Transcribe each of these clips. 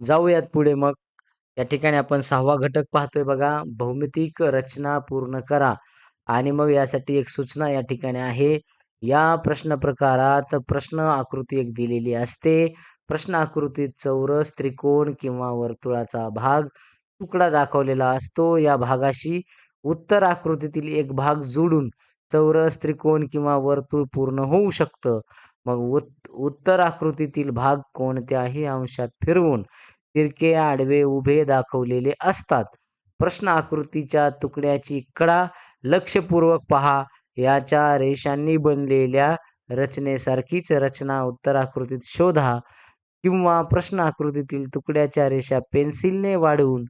जाऊयात पुढे मग. या ठिकाणी आपण सहावा घटक पाहतोय बघा, भौमितिक रचना पूर्ण करा. आणि मग यासाठी एक सूचना या ठिकाणी आहे. या प्रश्न प्रकारात प्रश्न आकृती एक दिलेली असते. प्रश्न आकृतीत चौरस, त्रिकोण किंवा वर्तुळाचा भाग, तुकडा दाखवलेला असतो. या भागाशी उत्तर आकृतीतील एक भाग जोडून चौरस, त्रिकोण किंवा वर्तुळ पूर्ण होऊ शकतं. मग उत्तर आकृतीतील भाग कोणत्याही अंशात फिरवून तिरके, आडवे, उभे दाखवलेले असतात. प्रश्न आकृतीच्या तुकड्याची कडा लक्षपूर्वक पहा. याच्या रेषांनी बनलेल्या रचनेसारखीच रचना उत्तर आकृतीत शोधा किंवा प्रश्न आकृतीतील तुकड्याच्या रेषा पेन्सिलने वाढवून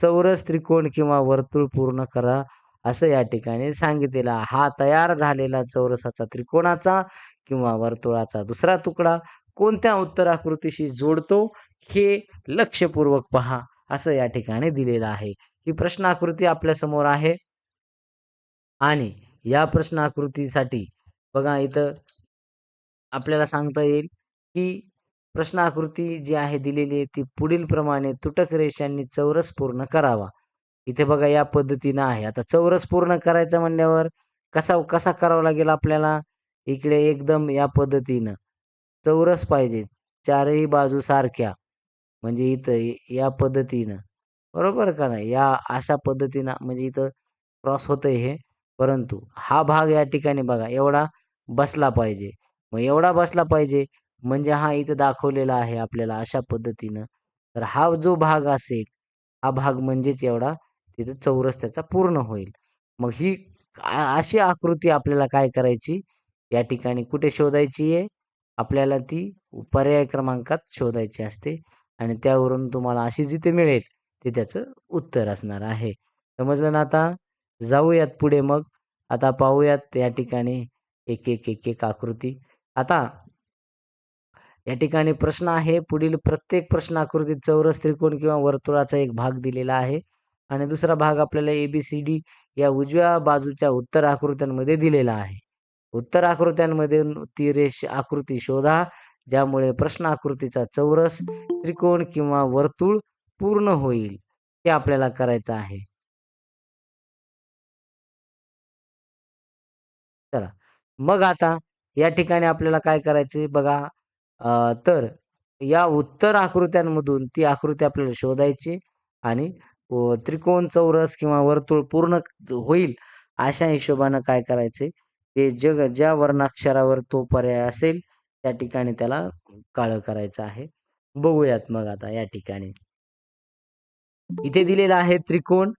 चौरस, त्रिकोण किंवा वर्तुळ पूर्ण करा, असं या ठिकाणी सांगितलेला हा तयार झालेला चौरसाचा, त्रिकोणाचा किंवा वर्तुळाचा दुसरा तुकडा कोणत्या उत्तराकृतीशी जोडतो, हे लक्षपूर्वक पहा, असं या ठिकाणी दिलेलं आहे. ही प्रश्नाकृती आपल्यासमोर आहे. आणि या प्रश्नाकृतीसाठी बघा इथं आपल्याला सांगता येईल, की प्रश्नाकृती जी आहे दिलेली आहे, ती पुढीलप्रमाणे तुटक रेषांनी चौरस पूर्ण करावा. इथे बघा या पद्धतीनं आहे. आता चौरस पूर्ण करायचं म्हणल्यावर कसा कसा करावा लागेल आपल्याला? इकडे एकदम या पद्धतीनं चौरस पाहिजे. चारही बाजू सारख्या. म्हणजे इथं या पद्धतीनं. बरोबर का नाही? या अशा पद्धतीनं म्हणजे इथं क्रॉस होतंय हे. परंतु हा भाग या ठिकाणी बघा एवढा बसला पाहिजे. मग एवढा बसला पाहिजे म्हणजे हा इथं दाखवलेला आहे आपल्याला अशा पद्धतीनं. तर हा जो भाग असेल, हा भाग म्हणजेच एवढा तिथं चौरस त्याचा पूर्ण होईल. मग ही अशी आकृती आपल्याला काय करायची, या ठिकाणी कुठे शोधायची आहे? आपल्याला ती पर्याय क्रमांकात शोधायची असते आणि त्यावरून तुम्हाला अशी जिथे मिळेल, ते त्याचं उत्तर असणार आहे. समजलं ना आता? जाऊयात पुढे मग. आता पाहूयात या ठिकाणी एक, एक, एक, एक आकृती. आता या ठिकाणी प्रश्न आहे, पुढील प्रत्येक प्रश्न आकृतीत चौरस, त्रिकोण किंवा वर्तुळाचा एक भाग दिलेला आहे आणि दुसरा भाग आपल्याला ए-बी-सी-डी या उजव्या बाजूच्या उत्तर आकृत्यांमध्ये दिलेला आहे. उत्तर आकृत्यांमध्ये ती रेष आकृती शोधा, ज्यामुळे प्रश्न आकृतीचा चौरस, त्रिकोण किंवा वर्तुळ पूर्ण होईल. हे आपल्याला करायचं आहे. चला. मग आता या ठिकाणी आपल्याला काय करायचे बघा, तर या उत्तर आकृत्यांमधून ती आकृती आपल्याला शोधायची आणि त्रिकोण, चौरस किंवा वर्तुळ पूर्ण होईल अशा हिशोबानं काय करायचंय, ते जग ज्या वर्णाक्षरावर तो पर्याय असेल, त्या ठिकाणी त्याला काळं करायचं आहे. बघूयात मग आता या ठिकाणी. इथे दिलेला आहे त्रिकोण.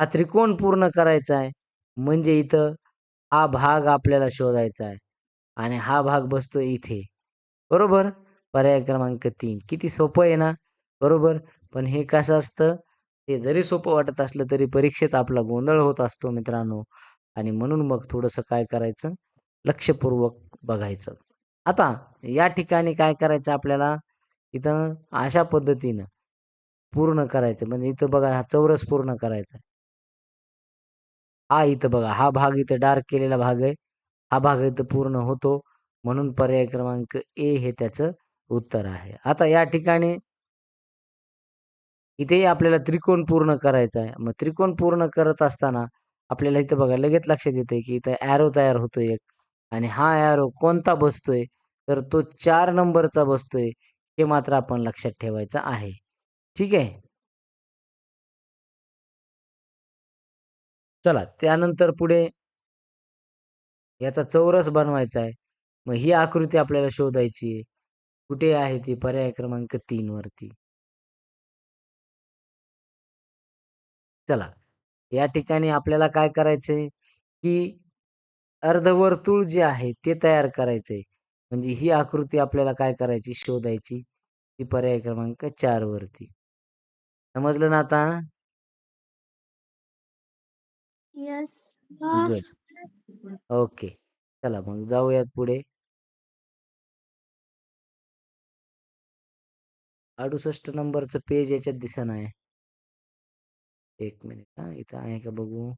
हा त्रिकोण पूर्ण करायचा आहे. म्हणजे इथं हा भाग आपल्याला शोधायचा आहे आणि हा भाग बसतो इथे. बरोबर? पर्याय क्रमांक तीन किती सोपं आहे ना? बरोबर? पण हे कसं असतं, हे जरी सोपं वाटत असलं तरी परीक्षेत आपला गोंधळ होत असतो मित्रांनो आणि म्हणून मग थोडंसं काय करायचं, लक्षपूर्वक बघायचं. आता या ठिकाणी काय करायचं आपल्याला, इथं अशा पद्धतीनं पूर्ण करायचं. म्हणजे इथं बघा हा चौरस पूर्ण करायचा हा इथं बघा, हा भाग इथं डार्क केलेला भाग आहे. हा भाग इथं पूर्ण होतो. म्हणून पर्याय क्रमांक ए हे त्याचं उत्तर आहे. आता या ठिकाणी इथेही आपल्याला त्रिकोण पूर्ण करायचा आहे. मग त्रिकोण पूर्ण करत असताना आपल्याला इथं बघा लगेच लक्षात येतंय, की इथं एरो तयार होतोय एक आणि हा एरो कोणता बसतोय, तर तो चार नंबरचा बसतोय. हे मात्र आपण लक्षात ठेवायचं आहे. ठीक आहे? चला त्यानंतर पुढे याचा चौरस बनवायचा आहे. मग ही आकृती आपल्याला शोधायची आहे. कुठे आहे ती? पर्याय क्रमांक तीन वरती. चला. या ठिकाणी आपल्याला काय करायचंय, की अर्धवर्तुळ जे आहे ते तयार करायचंय. म्हणजे ही आकृती आपल्याला काय करायची, शोधायची. ती पर्याय क्रमांक 4 वरती. समजलं ना आता? ओके. चला मग जाऊयात पुढे. 68 नंबरचं पेज याच्यात दिसेना. एक मिनिट हां, इथं आहे का बघू?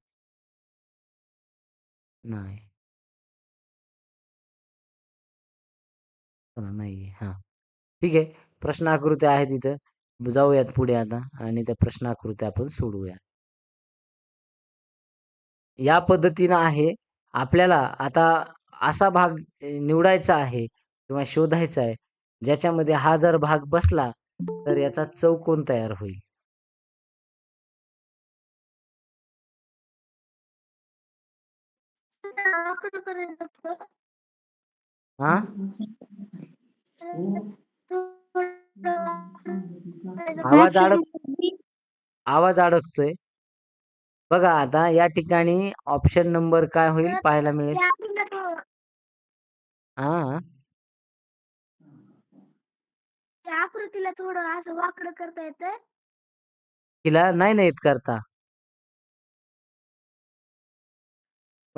नाही. नाही नाहीये. हां. ठीक आहे. प्रश्न आकृत्या आहेत तिथं. जाऊयात पुढे आता आणि त्या प्रश्नाकृती आपण सोडवूया या पद्धतीनं आहे आपल्याला आता असा भाग निवडायचा आहे किंवा शोधायचा आहे ज्याच्यामध्ये हा जर भाग बसला तर याचा चौकोन तयार होईल हा आवाज अडक आवाज अडकतोय. बघा आता या ठिकाणी ऑप्शन नंबर काय होईल पाहायला मिळेल. हा. आकृतीला थोडं असं वाकडं करता येतं तिला नाही ना येत करता.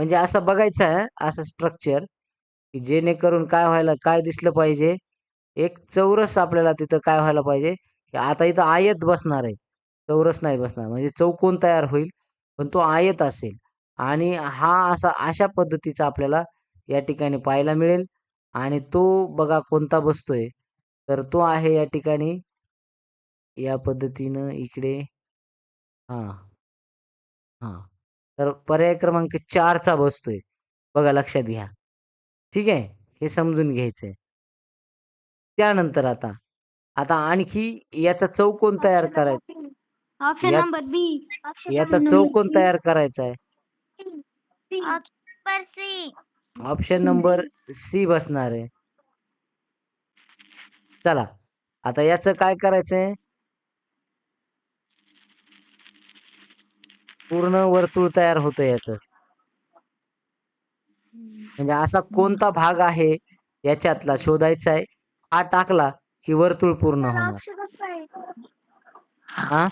म्हणजे असं बघायचं आहे असं स्ट्रक्चर की जेणेकरून काय व्हायला काय दिसलं पाहिजे? एक चौरस आपल्याला तिथं काय व्हायला पाहिजे? की आता इथं आयत बसणार आहे. चौरस नाही बसणार म्हणजे चौकोन तयार होईल पण तो आयत असेल. आणि हा असा अशा पद्धतीचा आपल्याला या ठिकाणी पाहायला मिळेल. आणि तो बघा कोणता बसतोय. तर तो आहे या ठिकाणी. या पद्धतीनं इकडे. हा. हा. तर पर्याय क्रमांक चारचा बसतोय. बघा लक्षात घ्या. ठीक आहे? हे समजून घ्यायचंय. त्यानंतर आता आता आणखी याचा चौकोन तयार करायचा ऑप्शन यात- नंबर बी. याचा चौकोन तयार करायचा आहे. Number C. Option number C बसणार आहे. चला आता याचं काय करायचंय? पूर्ण वर्तुळ तयार होतं याचं. म्हणजे असा कोणता भाग आहे याच्यातला शोधायचा आहे. हा टाकला की वर्तुळ पूर्ण होणार. हा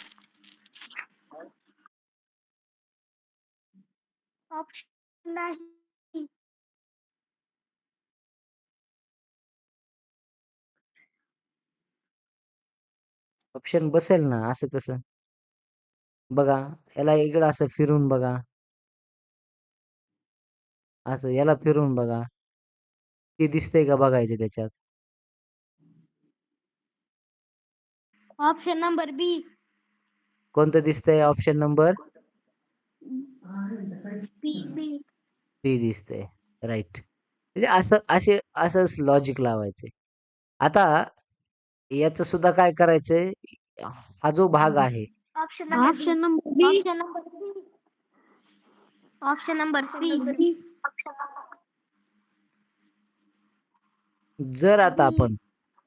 ऑप्शन बसेल ना असं कसं बघा याला इकडं असं फिरून बघा. असं याला फिरून बघा. ते दिसतंय का बघायचं त्याच्यात? ऑप्शन नंबर बी कोणतं दिसतंय ऑप्शन नंबर बी दिसतंय. राईट म्हणजे असं असे असंच लॉजिक लावायचे. आता याच सुद्धा काय करायचंय? हा जो भाग आहे option option number B option number C option number C जर आता आपण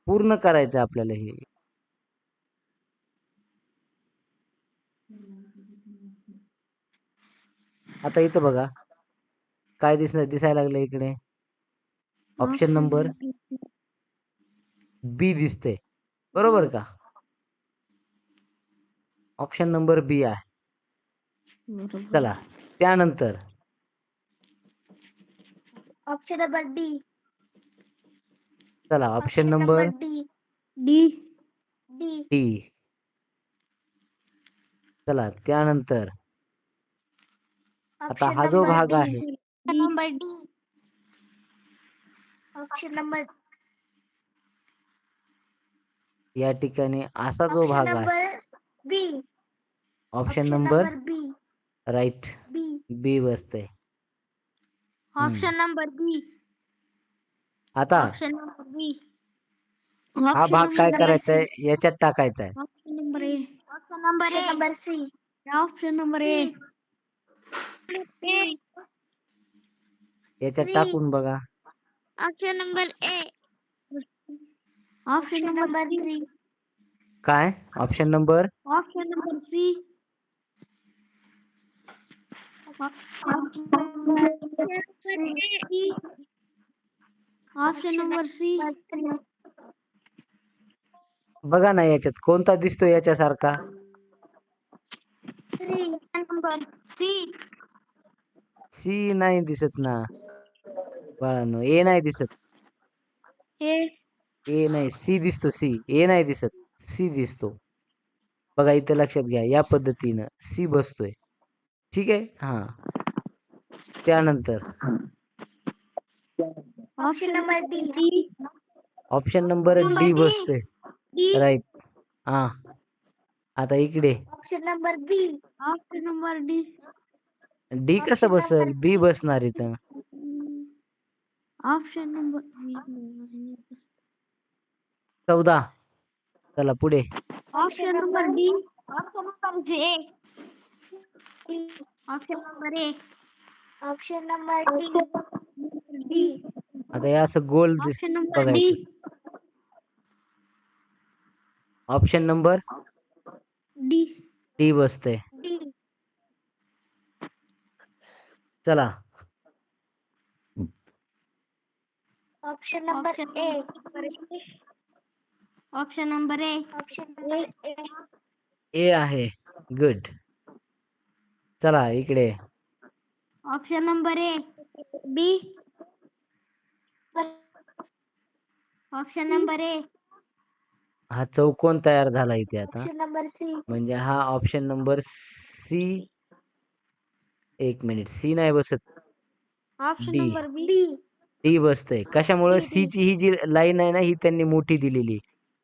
पूर्ण करायचं आपल्याला हे. आता इथं बघा. काय दिस दिसायला लागलं इकडे? ऑप्शन नंबर बी दिसते बरोबर का? ऑप्शन नंबर बी आहे. चला त्यानंतर. ऑप्शन नंबर डी चला option number D D D चला त्यानंतर. आता हा जो भाग आहे. नंबर डी ऑप्शन नंबर या ठिकाणी असा जो भाग आहे. B option number B right B B बसते ऑप्शन नंबर बी आता. ऑप्शन नंबर बी हा भाग काय करायचा आहे याच्यात टाकायचा आहे option number A option number A number C option number A याच्यात टाकून बघा. Option number A option number three काय? Option number option number C option number C बघा ना याच्यात कोणता दिसतो याच्यासारखा? नंबर सी सी नाही दिसत ना. बाळांनो ए नाही दिसत. ए ए नाही सी दिसतो सी ए नाही दिसत सी दिसतो. बघा इथं लक्षात घ्या या पद्धतीनं सी बसतोय. ठीक आहे? हा. त्यानंतर? Option number D option number D बसतोय. राईट हा. आता इकडे. Option number B option number D D कसं बसल बी बसणार इथं. ऑप्शन नंबर चौदा. चला पुढे. Option number D option number A option number A option number D D आता हे असं गोल दिस ऑप्शन नंबर डी बघायचं ऑप्शन नंबर डी डी बसतंय. डी चला. Option number A option number A option A A आहे. गुड चला इकडे. Option number A B option number A हा चौकोन तयार झाला इथे आता. ऑप्शन नंबर सी म्हणजे हा ऑप्शन नंबर सी एक मिनिट सी नाही बसत. Option D. Number B D बसतंय. कशामुळे. सी ची ही जी लाईन आहे ना ही त्यांनी मोठी दिलेली.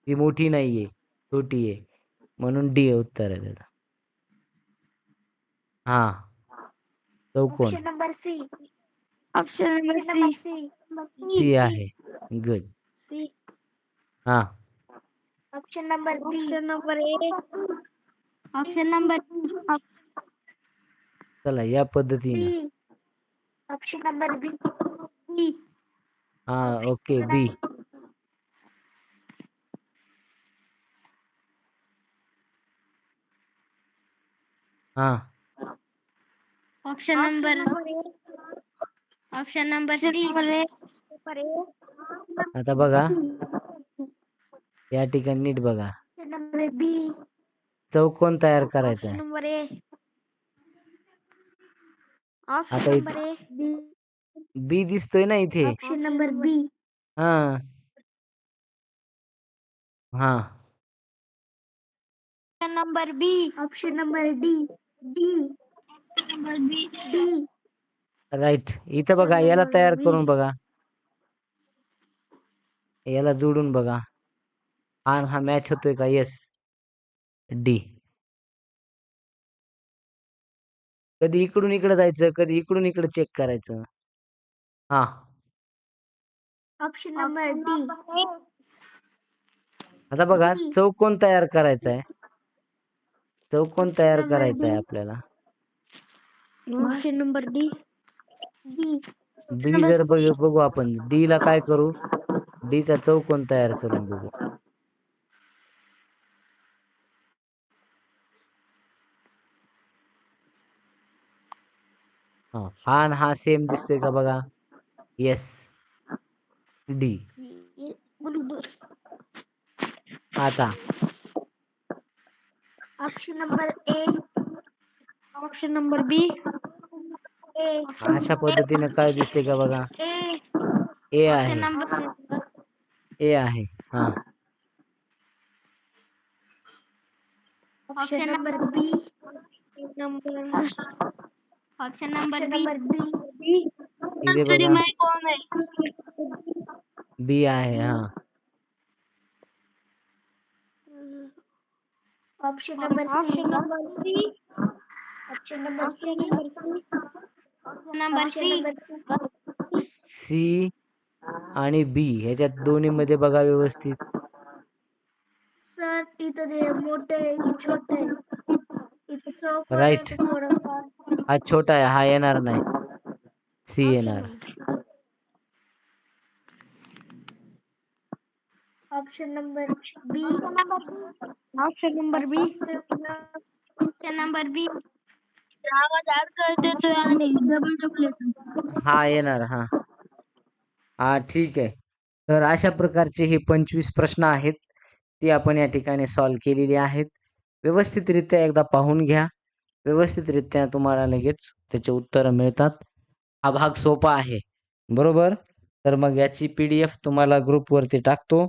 ती मोठी नाहीये. छोटी आहे म्हणून डी उत्तर आहे त्याचं. हा। चौकोन option number C option number C C आहे गुड सी हा। Option number B option number A option number चला या पद्धतीने बी ऑप्शन नंबर बी बी हा ओके बी हा। Option number option number C आता बघा. या ठिकाणी नीट बघा. Option number B. चौकोन तयार करायचा आहे नंबर ए. आता ऑप्शन इथे- नंबर ए बी. बी दिसतोय ना इथे. Option number B. हा. हा. Option number B. Option number D. D. Right इथं बघा याला तयार. करून बघा. याला जोडून बघा. हा हा मॅच होतोय का? येस डी कधी इकडून इकडे जायचं कधी इकडून इकडे चेक करायचं. हा. ऑप्शन नंबर डी आता बघा. चौकोन तयार करायचा आहे चौकोन तयार करायचा आहे. आपल्याला. Option number D D D जर बघ बघू आपण. डी ला काय करू? डी चा चौकोन तयार करून बघू. हा हा हा सेम दिसतोय का बघा? येस डी आता. Option number A option number B. A अशा पद्धतीने काय दिसते का बघा? ए ए आहे. ऑप्शन नंबर ए आहे हा. Option number B. Number option number B. B. इथे बघा. बी आहे हा. Option number C. Option number C number C C आणि बी ह्याच्यात दोन्ही मध्ये बघा व्यवस्थित. सर इथं ते मोठं आहे छोट इथं चौक Right. थोडंफार. हा छोटा आहे हा येणार नाही. सी येणार. Option number B option number B option number B आवाज अडकळतोय आणि डबल डबल हा येणार हा. हा ठीक आहे. तर अशा प्रकारचे हे पंचवीस प्रश्न आहेत. ते आपण या ठिकाणी सॉल्व केलेले आहेत. व्यवस्थितरित्या एकदा पाहून घ्या. व्यवस्थितरित्या तुम्हाला लगेच त्याचे उत्तरं मिळतात. हा भाग सोपा आहे. बरोबर? तर मग याची पी डी एफ तुम्हाला ग्रुपवरती टाकतो.